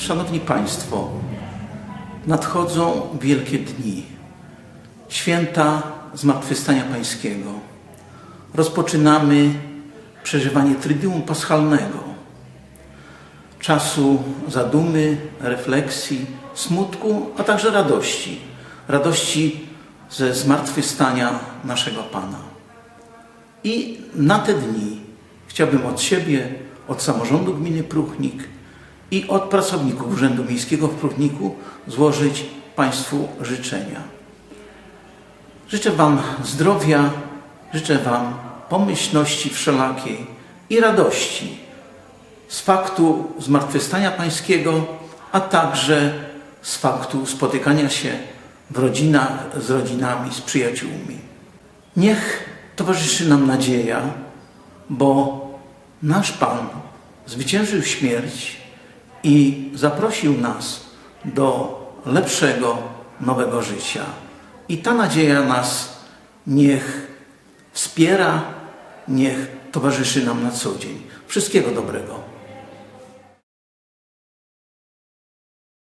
Szanowni Państwo, nadchodzą wielkie dni, święta Zmartwychwstania Pańskiego. Rozpoczynamy przeżywanie Trydium Paschalnego, czasu zadumy, refleksji, smutku, a także radości. Radości ze zmartwychwstania naszego Pana. I na te dni chciałbym od siebie, od samorządu gminy Pruchnik i od pracowników Urzędu Miejskiego w Pruchniku złożyć Państwu życzenia. Życzę Wam zdrowia, życzę Wam pomyślności wszelakiej i radości z faktu zmartwychwstania Pańskiego, a także z faktu spotykania się w rodzinach, z rodzinami, z przyjaciółmi. Niech towarzyszy nam nadzieja, bo nasz Pan zwyciężył śmierć i zaprosił nas do lepszego, nowego życia. I ta nadzieja nas niech wspiera, niech towarzyszy nam na co dzień. Wszystkiego dobrego.